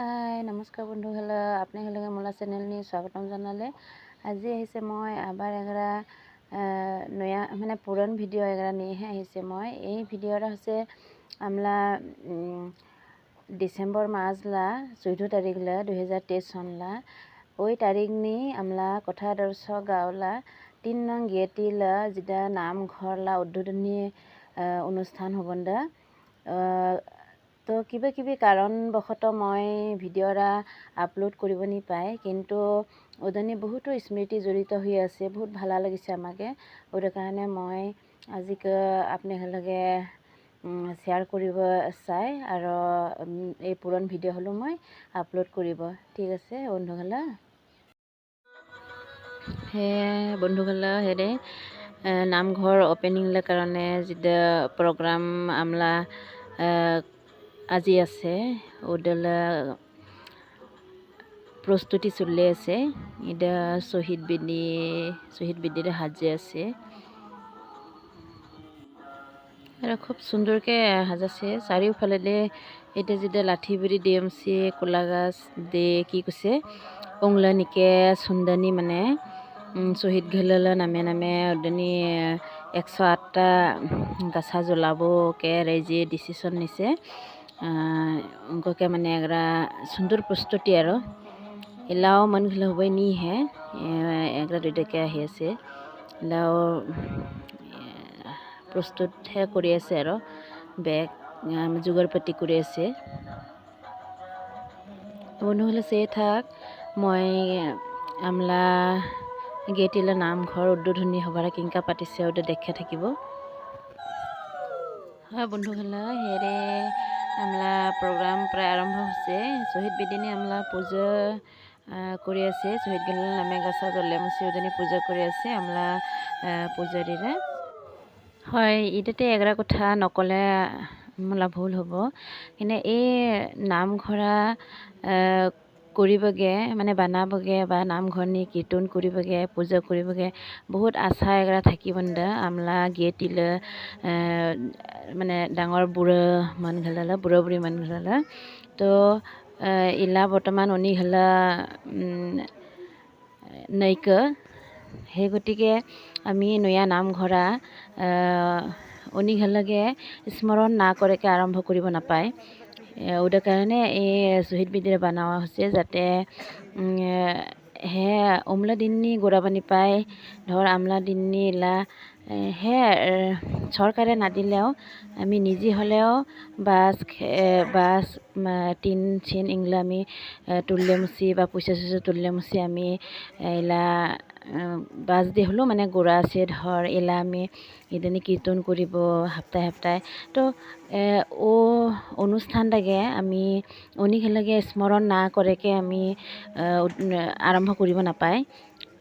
High নমস্কাৰ বন্ধুসকল আপোনালোকে মোলা চেনেলনি স্বাগতম জনালে। আজি আহিছে মই আবাৰ এগৰা নয়া মানে পুৰণ ভিডিঅ' এগৰা নিয়েহে আহিছে মই। এই ভিডিঅ'টা হৈছে আমলা ডিসেম্বর মাসলা চৈধ্য তারিখলা দুই হাজার তেইশ সনলা ওই তারিখ নি আমলা কথা আদর্শ গাওলা তিন নং গেটিলা যেটা নামঘরলা উদ্বোধনী অনুষ্ঠান হবন্দা তো কিবা কিবি কাৰণবশতঃ মই ভিডিঅ' এটা আপলোড কৰিব নিপায় কিন্তু উজনি বহুতো স্মৃতি জড়িত হৈ আছে বহুত ভালা লাগিছে আমাকে। ওটা কাৰণে মই আজিক আপোনালোকে শ্বেয়াৰ কৰিব চাই আৰু এই পুৰণ ভিডিঅ' হ'লেও মই আপলোড কৰিব। ঠিক আছে বন্ধুসকল সেয়ে বন্ধুসকল হেৰে নামঘৰ অপেনিংৰ কাৰণে যিটো প্ৰগ্ৰাম আমলা আজি আছে। ওডাল প্রস্তুতি চলে আছে। এটা শহীদ বেদি শহীদ বেদির সাজে আছে। আৰু খুব সুন্দৰকৈ সাজাইছে চাৰিওফালে এতিয়া যেতিয়া লাঠিগুৰি ডি এম চি কোলাগাছ দে কি কৈছে, অংলানিকে চুন্দানি মানে শ্বহীদ ঘেলালা নামে নামে উদনি একশ আঠটা গাছা জ্বলাবকে ৰাইজে ডিচিশ্যন নিছে। उनकोके माने अगरा सुंदर प्रस्तुति আৰু এলাও মানুহগিলা হ'বই নিহে এগৰা দুইটাকে আহি আছে এলাও প্ৰস্তুতহে কৰি আছে আৰু বেগ যোগাৰ পাতি কৰি আছে বন্ধুসকলে চেয়ে থাক মই আমলা গেটিলা নামঘৰ উদ্বোধনী সভাৰ কিংকা পাতিছে ওটা দেখা থাকিব হয় বন্ধুসকলে হেৰে আমলা প্রোগ্রাম প্রায় আরম্ভ হচ্ছে শহীদ বেদিনী আমলা পুজো করে আছে। শহীদ গেল নামে গাছা জলে মুসি ওদিনী পূজা করে আছে আমলা পূজারীরা হয় এটাতে এগৰা কথা নকলে মোলা ভুল হ'ব। কিন্তু এই নামঘৰা কৰিবগে মানে বানাবগে বা নামঘৰনি কীৰ্তন কৰিবগে, পূজা কৰিবগে, বহুত আশা এগৰা থাকিব দা আমলা, গেটিলে মানে ডাঙৰ বুঢ়া মানুহগিলা বুঢ়া বুঢ়ী মানুহগিলা তো ইলা বৰ্তমান অনিঘালা নাইক। সেই গতিকে আমি নয়া নামঘৰা অনিঘালাগে স্মৰণ না কৰেকে আৰম্ভ কৰিব নাপায়। ওটাৰ কাৰণে এই শ্বহীদ বিদ্যালয় বনোৱা হৈছে যাতে হে অমলা দিননি গোড়াপানি পাই, ধৰ আমলা দিননি ইলা হে চৰকাৰে নাদিলেও, আমি নিজে হ'লেও বাছ বাছ টিন, চিন, ইংলা আমি তুললে মুচি বা পইচা চইচা তুললে মুচি আমি ইলা বাছ দি হ'লেও মানে গোড়া আছে ধৰ ইলা আমি ইদানি কীৰ্তন কৰিব সপ্তাহে সপ্তাহে তো ও অনুষ্ঠানটাকে আমি অনিঘালাগে স্মৰণ না কৰেকে আমি আৰম্ভ কৰিব নাপায়।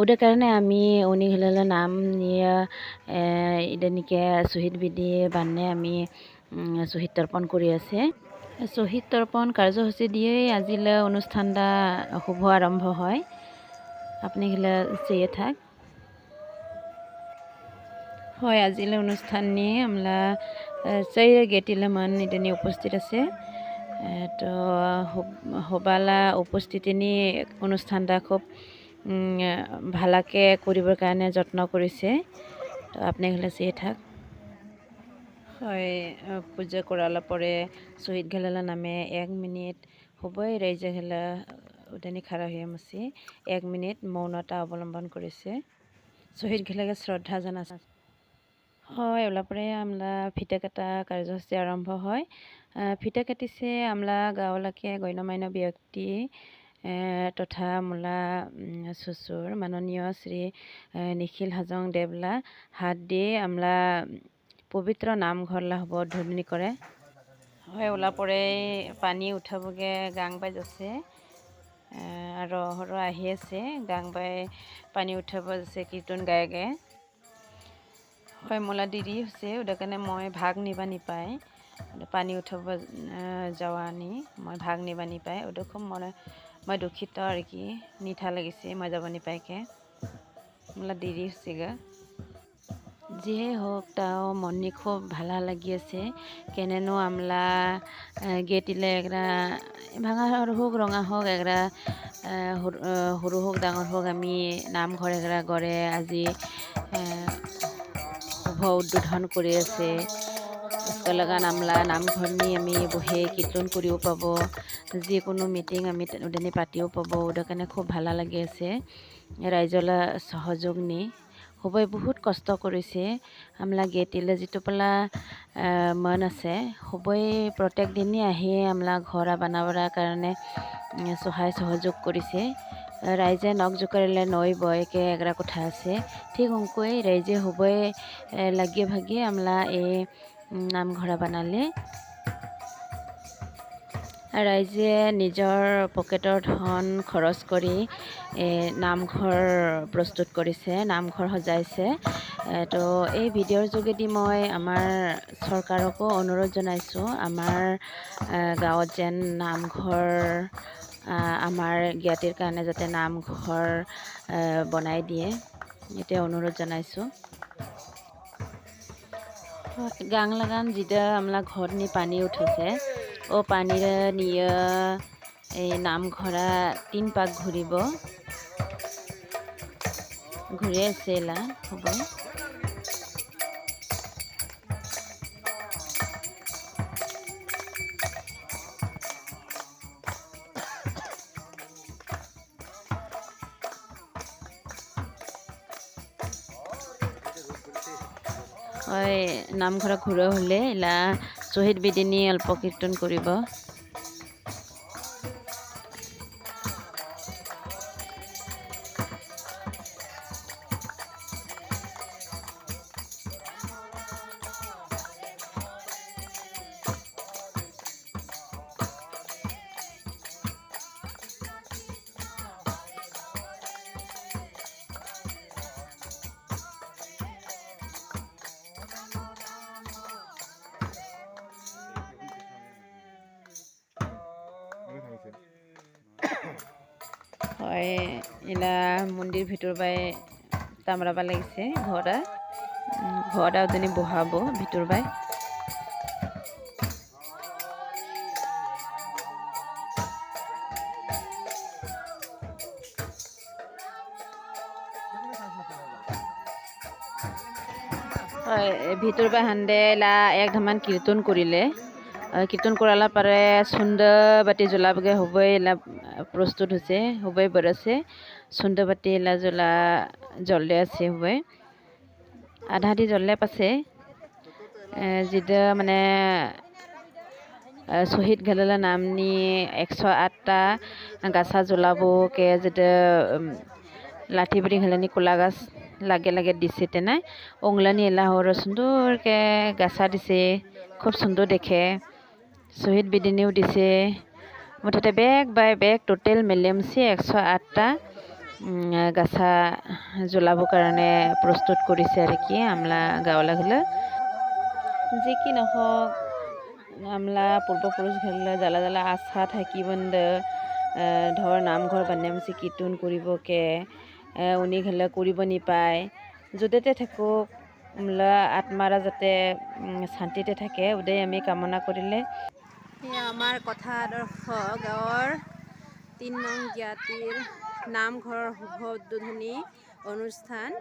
ওদের কারণে আমি অনিঘালালা নাম নিয়ে ইদানিকে শহীদ বিধি বানে আমি শহীদ তৰ্পণ কৰি আছে। শহীদ তৰ্পণ কাৰ্যসূচী দিয়েই আজিলৈ অনুষ্ঠানটা শুভ আৰম্ভ হয়। আপনি গেলে চেয়ে থাক। হয় আজিলৈ অনুষ্ঠান নিয়ে আমরা চাইরে গেটিলে মান ইদানি উপস্থিত আছে। তো সবালা উপস্থিতি নি অনুষ্ঠানটা খুব ভালাকে কৰিবৰ কাৰণে যত্ন কৰিছে তো আপনি হলে চেয়ে থাক। হয় পূজা কৰালা পরে শহীদ ঘেলালা নামে এক মিনিট হবই রাইজে ঘেলা উদানি খাৰা হয়ে মাছি এক মিনিট মৌনতা অৱলম্বন কৰিছে। শহীদ ঘেলাকে শ্ৰদ্ধা জনাইছে। হয় ওলা পৰে আমৰা ফিতা কাটা কাৰ্যসূচী আৰম্ভ হয়। ফিতা কাটিছে আমৰা গাঁৱলৈকে গণ্যমান্য ব্যক্তি তথা মূলা চুচুৰ মাননীয় শ্ৰী নিখিল হাজং দেৱলা হাত দি আমৰা পবিত্ৰ নামঘৰলা হ'ব উদ্বোধনী কৰে হয় ওলা পৰে পানী উঠাবগে গাং বাই যাচ্ছে আৰু সৰ আহি আছে গাং বাই পানী উঠাব যাচ্ছে কীৰ্তন গায়ে গায়ে হয় মোলা দেৰি হৈছে ওটা কাৰণে মই ভাগ নিবা নিপায় পানী উঠাব যাওয়া নি মই ভাগ নিবা নিপায় ওটা খুব মনে মই দুখিত আৰু কি নিঠা লাগিছে মই যাব নিপায়কে মোলা দেৰি হৈছেগৈ যিয়ে হোক তাও মনে খুব ভালা লাগি আছে কেনেনো আমলা গেটিলে এগৰা ভাঙা হোক ৰঙা হোক এগৰা সৰু হোক ডাঙৰ হোক আমি নামঘৰ এগৰা গড়ে আজি শুভ উদ্বোধন কৰি আছে। একেলগে নামলা নামঘৰনি আমি বহি কীৰ্তন কৰিব পাব। যিকোনো মিটিং আমি উদনি পাতিও পাব। কাৰণে খুব ভালা লাগি আছে। ৰাইজলা সহযোগ নি সবাই বহুত কষ্ট কৰিছে। আমলা গেটিলে যিটো পেলা মন আছে সবাই প্ৰত্যেক দিনেই আহি আমলা ঘৰ বনাবৰ কাৰণে সহায় সহযোগ কৰিছে। ৰাইজে নখ জোকাৰিলে নৈ বয়কে এগৰা কথা আছে। ঠিক অংকুৱে ৰাইজে সবাই লাগি ভাগি আমলা এই নামঘৰ বনালে। ৰাইজে নিজৰ পকেটৰ ধন খৰচ কৰি নামঘৰ প্ৰস্তুত কৰিছে নামঘৰ সজাইছে। তো এই ভিডিঅ'ৰ যোগেদি মই আমাৰ চৰকাৰকো অনুৰোধ জনাইছোঁ আমাৰ গাঁৱত যেন নামঘৰ আমাৰ জ্ঞাতিৰ কাৰণে যাতে নামঘৰ বনাই দিয়ে এতিয়া অনুৰোধ জনাইছোঁ। গাং লাগান যেটা আমৰা ঘৰ নিয়ে পানি উঠেছে। ও পানীৰ নিয়ে এই নামঘৰা তিন পাক ঘূৰিব। ঘূৰি আছে এলা, হ'ব। নামঘৰ ঘূৰা হ'লে এলা শ্বহীদ বিদিনী অল্প কীর্তন কৰিব এলা মন্দিৰ ভিতৰ পৰাই তামৰাবা লাগিছে উম, ঘৰটা যেনি বহাব ভিতৰ পৰাই হয় ভিতৰ পৰা হান্দে লা এক ধামান কীৰ্তন কৰিলে আহ, কীৰ্তন কৰালা পাৰে সুন্দৰ বাতি জ্বলাবগে, হ'বই এলা, প্ৰস্তুত হৈছে, হ'বই বৰছে সুন্দৰ বাতি এলা জ্বলা জ্বলে আছে, হ'বই। আধা দি জ্বলে পাছে। যেটা মানে শহীদ ঘালালা নামনি একশো আটটা গাছা জ্বলাবকে যেটা লাঠি বাড়ি ঘালানি কোলা গাছ লাগে লাগে দিছে তেনে। অংলানি এলা হর সুন্দরকে গাছা দিছে, খুব সুন্দর দেখে। শহীদ বেদিনীও দিছে। মুঠতে বেগ বাই বেগ টোটেল মিলেমচি একশো আঠটা। গাছা জ্বলাবৰ কাৰণে প্ৰস্তুত কৰিছে আৰু কি, আমলা গাঁৱলৈ গ'লে যি কি নহওক, আমলা পূৰ্বপুৰুষ ঘৰলৈ জ্বালা জ্বালা আশা থাকিব ধৰ নামঘৰ বান্যামচি কীৰ্তন কৰিবকে। উনি ঘৰলৈ কৰিব নিপায়। য'তে থাকক, আমলা আত্মাৰা যাতে শান্তিতে থাকে, উদয় আমি কামনা কৰিলে আমাৰ কথা আদৰ্শ গাঁৱৰ তিন নং জ্ঞাতিৰ নামঘৰৰ শুভ উদ্বোধনী অনুষ্ঠান।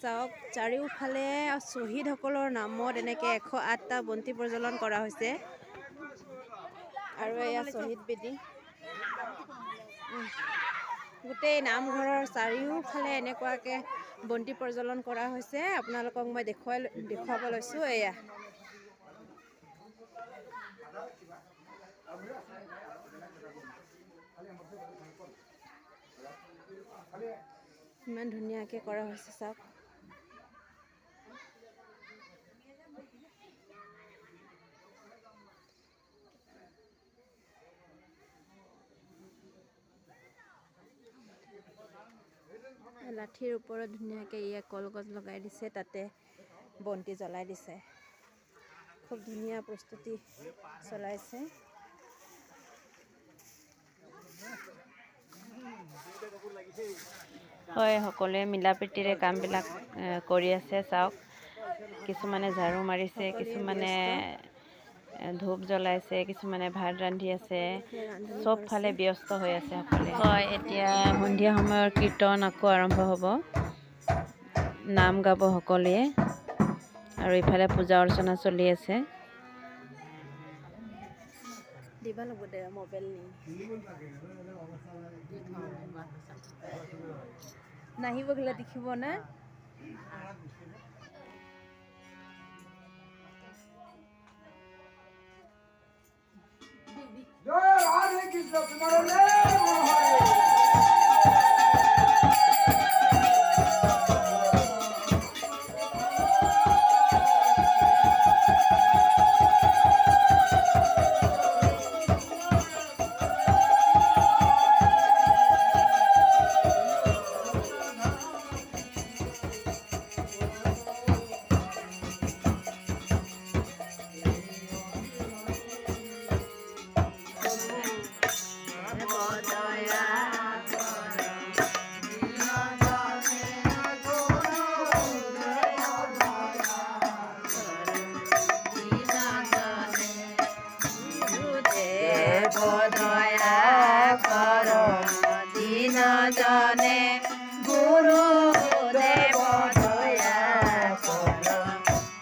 চাওক চাৰিওফালে শ্বহীদসকলৰ নামত এনেকৈ এশ আঠটা বন্তি প্ৰজ্বলন কৰা হৈছে। আৰু এয়া শ্বহীদ বেদী। গোটেই নামঘৰৰ চাৰিওফালে এনেকুৱাকৈ বন্তি প্ৰজ্বলন কৰা হৈছে। আপোনালোকক মই দেখুৱাই দেখুৱাব লৈছোঁ এয়া। ইমান ধুনীয়াকৈ কৰা হৈছে চাওক। লাঠিৰ ওপৰত ধুনীয়াকৈ ইয়ে কলগছ লগাই দিছে তাতে বন্তি জ্বলাই দিছে। খুব ধুনীয়া প্ৰস্তুতি চলাইছে। হয়, সকলোৱে মিলা প্ৰীতিৰে কামবিলাক কৰি আছে, চাওক। কিছুমানে ঝাৰু মাৰিছে, কিছুমানে ধূপ জ্বলাইছে, কিছুমানে ভাত ৰান্ধি আছে। চব ফালে ব্যস্ত হৈ আছে সকলোৱে। হয়, এতিয়া সন্ধিয়া সময়ৰ কীৰ্তন আকৌ আৰম্ভ হ'ব। নাম গাব সকলোৱে। আৰু ইফালে পূজা অৰ্চনা চলি আছে দিবা লাগব দে মোবাইল নি নাহিব গ'লে দেখিব না? জয় কৃষ্ণ তোমার জনে গুরু দেব দয়া কর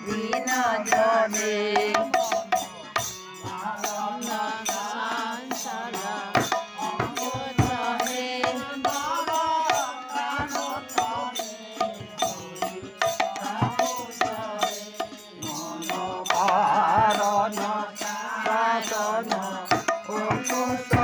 দিন জনে পারণ সাধন অনুসরে